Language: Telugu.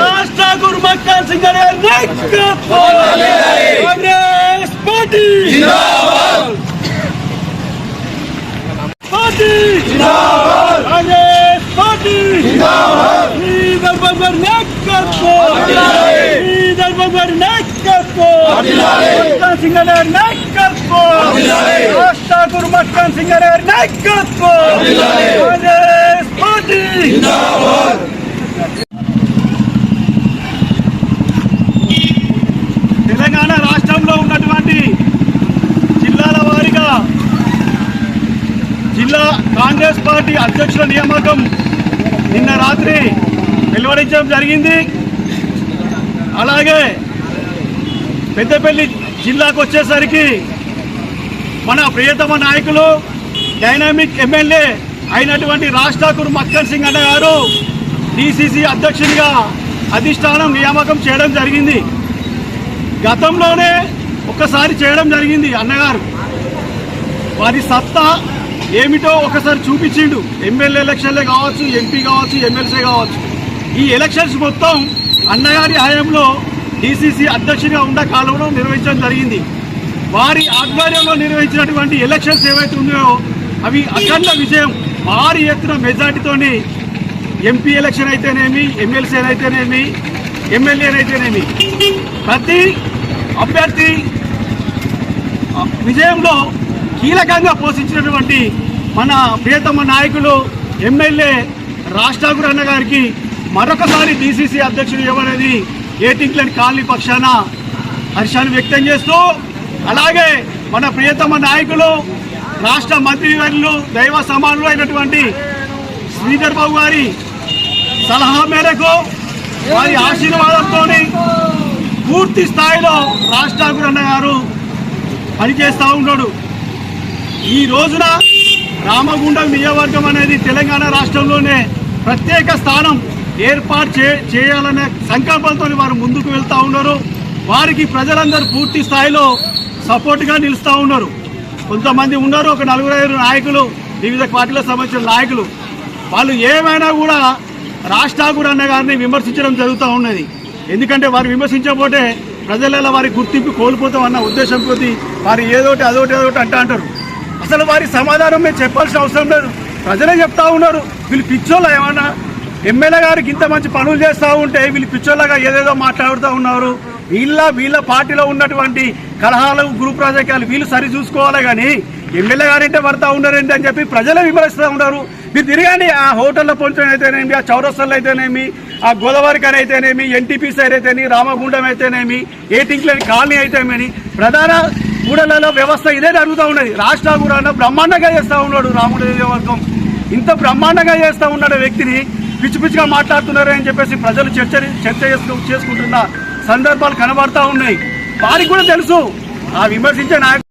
రాజ్ ఠాకూర్ మక్కన్ సింగ్ గారి నాయకత్వం Congress party! Party! Congress party! గారి గారి నాయకత్వం! మక్కన్ సింగ్ గారి నాయకత్వం! ఠాకూర్ మక్కన్ సింగ్ గారి నాయకత్వం! కాంగ్రెస్ పార్టీ తెలంగాణ రాష్ట్రంలో ఉన్నటువంటి జిల్లాల వారీగా జిల్లా కాంగ్రెస్ పార్టీ అధ్యక్షుల నియామకం నిన్న రాత్రి వెలువరించడం జరిగింది. అలాగే పెద్దపల్లి జిల్లాకు వచ్చేసరికి మన ప్రియతమ నాయకులు డైనామిక్ ఎమ్మెల్యే అయినటువంటి రాజ్ ఠాకూర్ మక్కన్ సింగ్ అన్న గారు డిసిసి అధ్యక్షునిగా అధిష్టానం నియామకం చేయడం జరిగింది. గతంలోనే ఒక్కసారి చేయడం జరిగింది అన్నగారు. వారి సత్తా ఏమిటో ఒకసారి చూపించిండు. ఎమ్మెల్యే ఎలక్షన్లే కావచ్చు ఎంపీ కావచ్చు ఎమ్మెల్సీ కావచ్చు. ఈ ఎలక్షన్స్ మొత్తం అన్నగారి హయాంలో డీసీసీ అధ్యక్షుడిగా ఉన్న కాలంలో నిర్వహించడం జరిగింది. వారి ఆధ్వర్యంలో నిర్వహించినటువంటి ఎలక్షన్స్ ఏవైతే ఉన్నాయో అవి అఖండ విజయం. భారీ ఎత్తున మెజార్టీతోని ఎంపీ ఎలక్షన్ అయితేనేమి ఎమ్మెల్సీ అయితేనేమి ఎమ్మెల్యేనైతేనేమి ప్రతి అభ్యర్థి విజయంలో కీలకంగా పోషించినటువంటి మన ప్రియతమ నాయకులు ఎమ్మెల్యే రాజ్ అన్న గారికి మరొకసారి డీసీసీ అధ్యక్షుడు ఇవ్వనేది ఏటింగ్లని కాలనీ పక్షాన హర్షాన్ని వ్యక్తం చేస్తూ అలాగే మన ప్రియతమ నాయకులు రాష్ట్ర మంత్రివర్యులు దైవ సమానులు అయినటువంటి శ్రీధర్ బాబు గారి సలహా మేరకు వారి ఆశీర్వాదంతో పూర్తి స్థాయిలో రాజ్ ఠాకూర్ అన్న గారు పనిచేస్తూ ఉన్నాడు. ఈ రోజున రామగుండం నియోజకవర్గం అనేది తెలంగాణ రాష్ట్రంలోనే ప్రత్యేక స్థానం ఏర్పాటు చే చేయాలనే సంకల్పంతో వారు ముందుకు వెళ్తూ ఉన్నారు. వారికి ప్రజలందరూ పూర్తి స్థాయిలో సపోర్ట్గా నిలుస్తూ ఉన్నారు. కొంతమంది ఉన్నారు ఒక నలుగురు ఐదు నాయకులు వివిధ పార్టీలకు సంబంధించిన నాయకులు. వాళ్ళు ఏమైనా కూడా రాజ్ అన్న గారిని విమర్శించడం జరుగుతూ ఉన్నది. ఎందుకంటే వారు విమర్శించకపోతే ప్రజలలో వారి గుర్తింపు కోల్పోతాం అన్న ఉద్దేశంతో వారు ఏదోటి అదోటి ఏదోటి అంటూ అంటారు. అసలు వారి సమాధానం మేము చెప్పాల్సిన అవసరం లేదు. ప్రజలే చెప్తా ఉన్నారు. వీళ్ళు పిచ్చోళ్ళ ఏమన్నా? ఎమ్మెల్యే గారికి ఇంత మంచి పనులు చేస్తూ ఉంటే వీళ్ళు పిచ్చోళ్ళగా ఏదేదో మాట్లాడుతూ ఉన్నారు. వీళ్ళ వీళ్ళ పార్టీలో ఉన్నటువంటి కలహాలు గ్రూప్ రాజకీయాలు వీళ్ళు సరి చూసుకోవాలి కానీ ఎమ్మెల్యే గారింటే పడతా ఉన్నారండి అని చెప్పి ప్రజలే విమర్శిస్తూ ఉన్నారు. మీరు తిరగండి. ఆ హోటల్లో పొంచడం అయితేనేమి ఆ చౌరస్తాల్లో అయితేనేమి ఆ గోదావరి కని అయితేనేమి ఎన్టీపీ సైడ్ అయితేనేమి రామగుండం అయితేనేమి ఏటింక్లేని కాలనీ అయితేనేమి ప్రధాన కూడలలో వ్యవస్థ ఇదే జరుగుతూ ఉన్నది. రాష్ట్ర కూడా బ్రహ్మాండంగా చేస్తూ ఉన్నాడు రాముడు వర్గం ఇంత బ్రహ్మాండంగా చేస్తూ ఉన్నాడు వ్యక్తిని పిచ్చి పిచ్చిగా మాట్లాడుతున్నారు అని చెప్పేసి ప్రజలు చర్చ చర్చ చేసుకుంటున్న సందర్భాలు కనబడతా ఉన్నాయి. వారికి కూడా తెలుసు. ఆ విమర్శించే నాయకులు